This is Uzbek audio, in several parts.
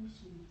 为什么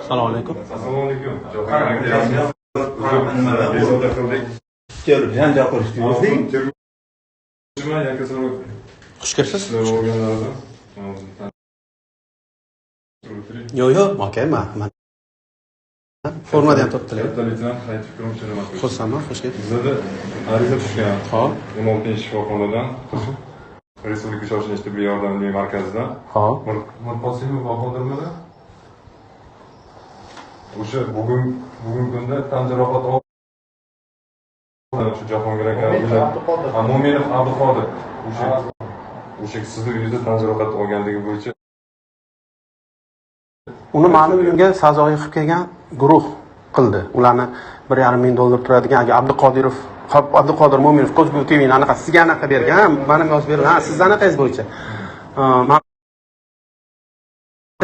assalomu alaykum assalomu alaykum janjal qilishdi o'zing xush organlaridan yo'q yo'q. Aka man formada ham turibdilar katta leytenant hayit xursandman xush kelibsiz bizada ariza tushgan hop oltinchi shifoxonadan respublika shoshilinch tibbiy yordam markazidan hop mirposimov bahodirmidi o'sha bugun bugungi kunda tan jarohati olib o'sha jahongir aka mo'minov abduqodir. O'sha o'sha sizni uyingizda tan jarohati olganligi bo'yicha. Uni ma'lum unga sazoyi qilib kelgan guruh qildi. Ularni bir yarim ming dollar turadigan agar abduqodirov abduqodir mo'minov ko'zgu tvni anaqa sizga anaqa bergan mana yozib bergan. Ha sizni anaqangiz bo'yicha.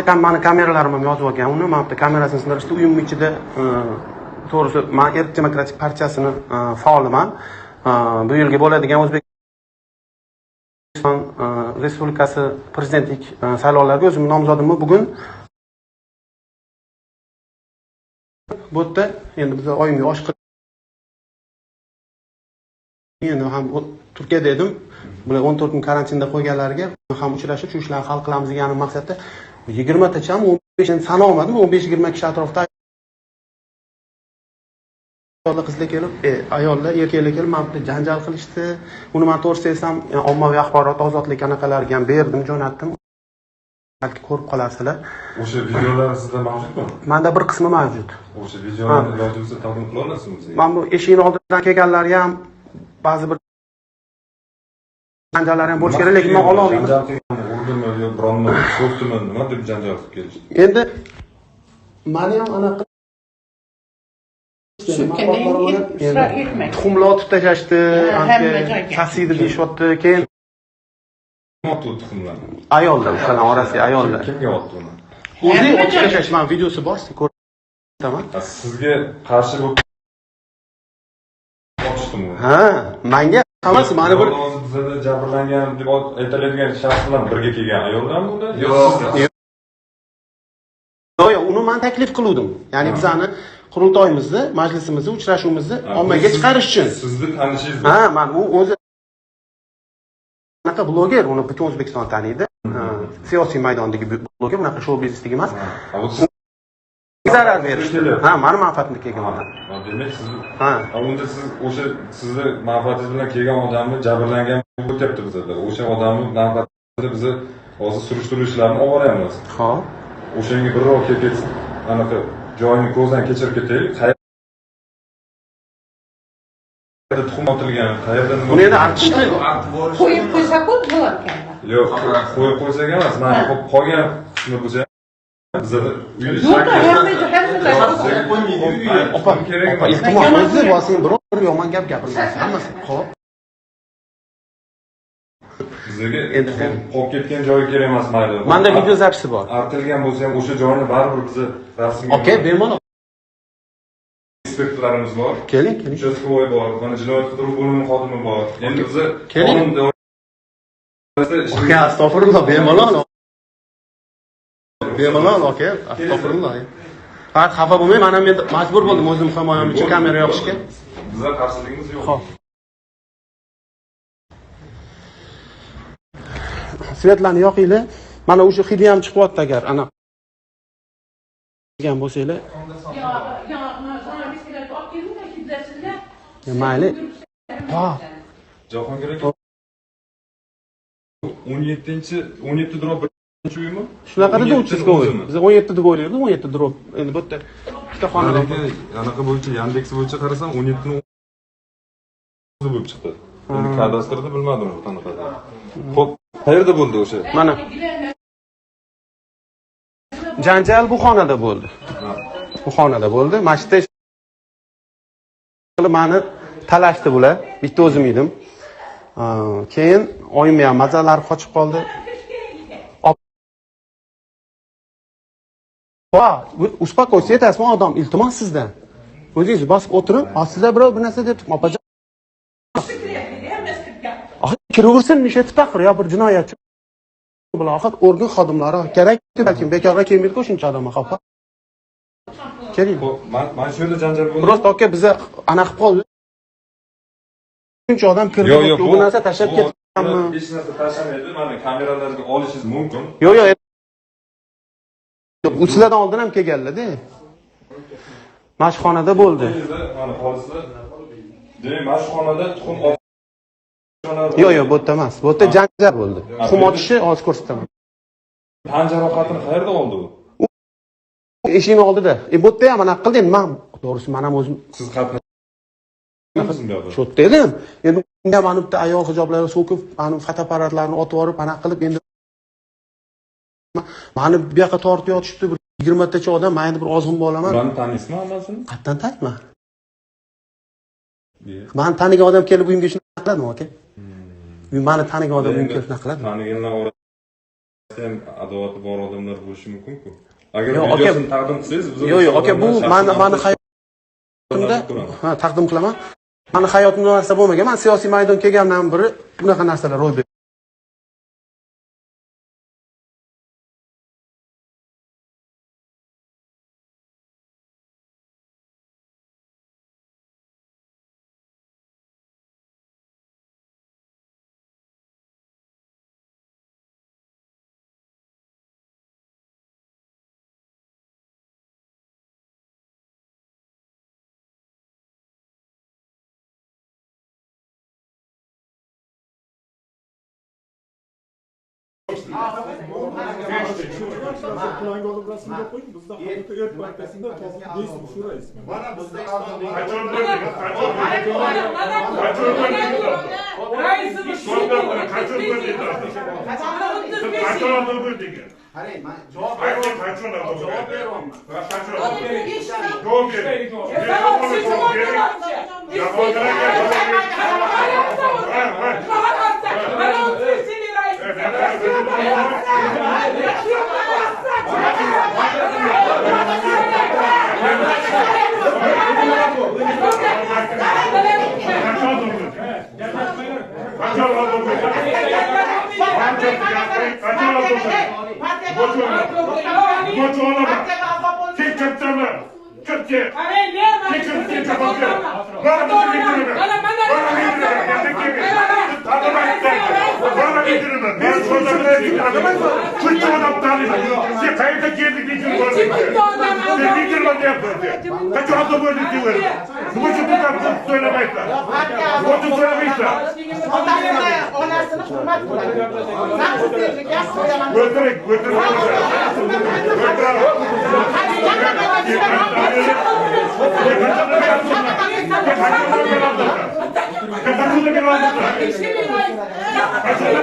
Kam mani kameralarim ham yozib olgan uni. Mana bu yerda kamerasini sindirishdi uyimni ichida to'g'risi man erk demokratik partiyasini faoliman. Bu yilgi bo'ladigan o'zbekiston respublikasi prezidentlik saylovlariga o'zim nomzodimni bugun bu yerda endi biza oyimga osh endi ham turkiyada edim bular o'n to'rt kun karantinda qo'yganlariga ham uchrashib shu ishlarni hal qilamiz degan maqsadda yigirmatachami o'n besh sana olmadim o'n besh yigirma kishi atrofida ayollar qizlar kelib e, ayollar erkaklar kelib mana bilan janjal qilishdi. Uni man to'g'risini aytsam e, ommaviy axborot ozodlik anaqalariga ham berdim jo'natdim. Balki ko'rib qolasizlar o'sha videolar sizda mavjudmi? Manda bir qismi mavjud. O'sha videolarni iloji bo'lsa taqdim qila olasizmi bizga mana bu eshikni oldidan kelganlari ham ba'zi bir janjallar ham bo'lishi kerak lekin man ololmayman. Urdimi yo birovni so'kdimi nima deb janjal qilib kelishdi? Endi mani ham anaqa tuxumlar otib tashlashdi Ha, hamma joyga. kasiydi deyishyapti keyin otdi u tuxumlarni ayollar o'shalar orasiga ayollar kimga otdi uni? O'zi Hamma otib joyga. tashlash man videosi bor siz ko'raman Ha, sizga qarshi bo'lib ha manga hammasi mana bir bizada jabrlangan deb aytiladigan shaxs bilan birga kelgan ayollarmi sizmi? yo'q. Yo'q. Uni man taklif qiluvdim. Ya'ni bizani qurultoyimizni majlisimizni uchrashuvimizni ommaga chiqarish uchun. sizni tanishingiz ha man u o'zi anaqa bloger uni butun o'zbekiston taniydi. Siyosiy maydondagi bloger unaqa shou biznesdagi emas. Zarar berish Kelib. ha mani manfaatimga kelgan odam demak siz ha. Unda siz o'sha sizni manfaatingiz bilan kelgan odamni jabrlangan o'tyapti bizada o'sha odamni manfaatida biza hozir surishtiruv ishlarini olib boryapmiz ho'p o'shanga birrov kelib ketsin. Anaqa joyini ko'zdan kechirib ketaylik qayerda tuxum otilgan qayerda nima buni endi artishni Qo'yib qo'ysa-ku bo'larkanlar. yo'q qo'yib qo'ysak emas mana qolgan qismi bo'lsa bizada opa kerak opa emas iltimos o'zi borsang biror bir yomon gap gapirmaysiz hammasi ho'p bizga Endi- qolib ketgan joyi kerak emas mayli manda video zapisi bor artilgan bo'lsa ham o'sha joyni baribir biza rasmga okey bemalol inspektorlarimiz bor. Keling keling. Uchastkovoy bor. Mana jinoyat qidiruv bo'limi xodimi bor. Endi biza Keling. aka astag'firulloh bemalol. Bemalol aka astag'firulloh. Ha xafa bo'lmang mana men majbur bo'ldim o'zim himoyam uchun kamera yoqishga Bizlar qarshiligimiz yo'q. Xo'p. svetlarni yoqinglar. Mana o'sha hidi ham chiqyapti agar ana. Degan bo'lsanglar mayli. Ha Jahongir aka 17-chi 17 drop 1 uymi? shunaqa dedi 17 uchastkavoy biz 17 deb o'ylardik 17 drop. Endi bu yerda ikkita xonada Anaqa anaqa bo'yicha Yandex bo'yicha qarasam 17 ni o'zi bo'lib chiqdi. Endi kadastrda bilmadim qanaqa. Xo'p, qayerda bo'ldi o'sha? mana. Janjal bu xonada bo'ldi. Bu xonada bo'ldi. Mana shu yerda qilib mani talashdi bular bitta o'zim edim Aa, keyin oyimni ham mazalari qochib qoldi Op- va успокойся aytasizmi odam iltimos sizdan o'zingiz bosib o'tirib "Ah, sizlar birov bir narsa debdi opajon Axir kiraversin ishlatib taqir yo bir jinoyatchi bular axir organ xodimlari kerak balkim bekorga kelmaydiku shuncha odam xafa keling Xo'p, man- mana shu yerda janjal bo'ldi. просто aka biza anaqa qilib qoldi shuncha odam kirdi Yo'q, yo'q, bu narsa tashlab ketganmi Hech narsa tashlamaydi. Mana kameralarga olishingiz mumkin. yo'q yo'q u sizlardan oldin ham kelganlarda mashxonada bo'ldi Mana hozir demak mana shu xonada tuxum ot- yo'q yo'q bu yerda emas bu yerda janjal bo'ldi tuxum otishni hozir ko'rsataman tan jarohatini qayerda oldi u? eshikni oldida e bu yerda ham anaqa qildi endi man to'g'risi man ham o'zim Siz bu yoqda? Shu yerda endi. Unga mana bitta ayol hijoblari so'kib mana fotoapparatlarni otib yuborib anaqa qilib endi mani bu yoqqa tortib yotishibdi. Bir yigirmatacha odam man endi bir ozg'in bolaman. Ularni taniysizmi hammasini? qayerdan taniyman mani tanigan odam kelib uyimga shunaqa qiladimi aka mani tanigan odam uyimga kelib shunaqa qiladimi? Taniganlar orasida ham adovati bor odamlar bo'lishi mumkin-ku. Agar videosini taqdim qilsangiz, yo'q yo'q aka bu mani mani hayotimda ha taqdim qilaman mani hayotimda narsa bo'lmagan man siyosiy maydon kelgandan beri bunaqa narsalar ro'y berdi Planga olib rasmga qo'ying, bizda haqiqiy erk markazida deysiz shu raismi? Qayerda keldik necha bo'ldik? Sen bitirma deyapti. Qachon oldi Kaç oldu böyle diyorlar. Bu şu bu kadar söylemekler. Bunu söylemişler. Onlar sınıf kurmak kolay. Sen bu sözü gel söylemem. Öldürek, öldürek.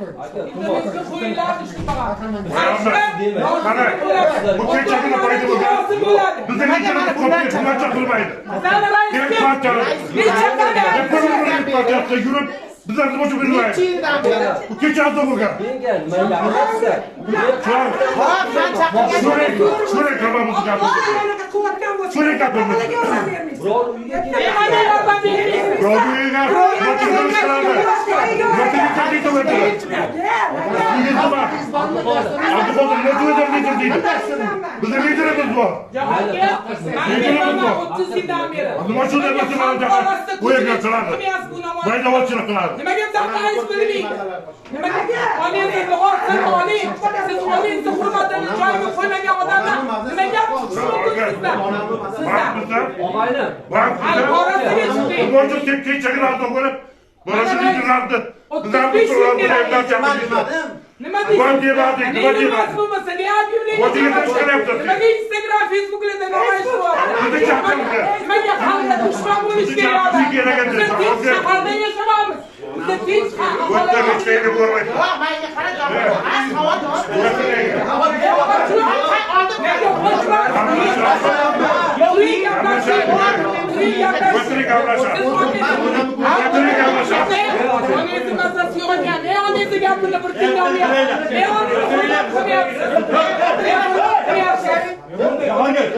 Hükümetimizin bu ilan düştü bana. Başka, Karay, bu Türkçe'nin paydalı. Bizim ülkemizde kopya kullanacak olmaydı. Sen de ben istiyorum. Bir çakal Yapalım bunu bir parçası. Yürüp Bizden bizim çocuk bilmeyin. Niçinden beri? Geçen hafta burada. Ben geldim. Ben geldim. Çağır. Bak ben çakıya Sürekli, sürekli kafamızı kapatıyoruz. Sürekli kafamızı kapatıyoruz. Doğru. Doğru yayınlar. Bakın görüşmelerle. Bakın dikkat edin ötürü. Bir de bak. Artık oldu. Ne tür ödem getirdin? Bize ne tür ödem bu? Ne tür ödem bu? Anlamak şunu da bakın alacaklar. Bu yakın çalardı. Ben de bakın çalardı. siz hurmatini joyiga qo'ymagan odamlar nimaga sizlar Vaqt bizlar. Vaqt Ay, orasiga chiqing. bizlar. Bu uchun kechagina azo bo'lib, mana shu liderlarni bizlar bu turlarni evdan chaqirdik. nima Nima demadik, nima deysiz demadik. bo'lmasa ne объявление Motivatsiya chiqaryapti. nimaga instagram facebooklarda namoyish Bizni qilyapti chaqirdi. nimaga xalqqa dushman bo'lish Bizni kerak chaqirdi, kerak endi. biz tinch shaharda yashamaymiz وانت بتلاقي بورك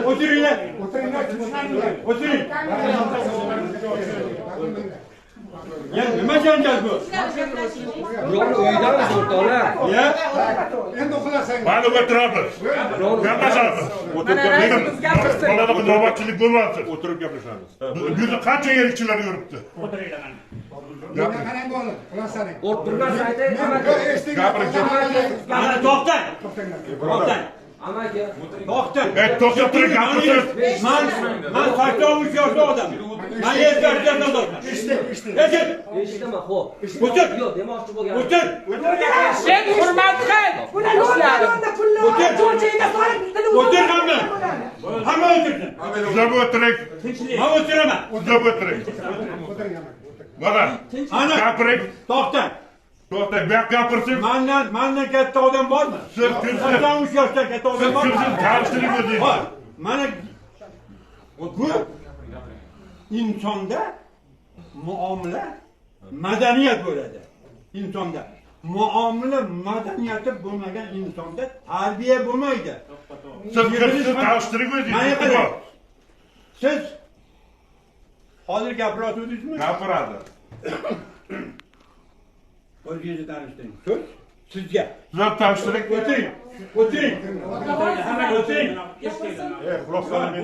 Oturun lan. Oturun lan. Oturun. Oturun. Yani nima janjal bu? Biror uydamiz o'rtoqlar? Ya. Endi uxlasang. Mana o'tiramiz. Gaplashamiz. O'tirib Mana bu navbatchilik bo'lmayapti. O'tirib gaplashamiz. Yuzi qancha yerikchilar yuribdi. O'tiringlar mana. Qarang bo'ldi, xulosaning. O'tirmas aytay, Gapirib to'xtang. To'xtang. Amaki. To'xtang. To'xtab turing, gapirsiz. Men men 80 yoshli odam. Ben yer verdiğim ben doğru. İşte, işte. Yeter. İşte bak o. Götür. Yok, demek ki bu geldi. Götür. Sen hürmet kıl. Bu ne lan? Götür. Çocuğu da var. Götür hamle. Hamle öldürdün. Uzabı oturayım. Hamle oturama. Uzabı oturayım. Bana. Ana. Kapırayım. Tohtar. To'xta, bu yoqqa gapirsin. Mendan, mendan katta odam bormi? Siz kimsiz? 93 yoshdan katta odam bormi? Siz kimsiz? Kamchilik o'zingiz. Mana bu insonda muomala madaniyat bo'ladi. Insonda muomala madaniyati bo'lmagan insonda tarbiya bo'lmaydi. Siz hozir gapiryotgandingizmi? Gapiradi. O'zingizni tanishtiring. So'z sizga. Sizlar tanishtiring. O'tiring. O'tiring. O'tiring. Soling.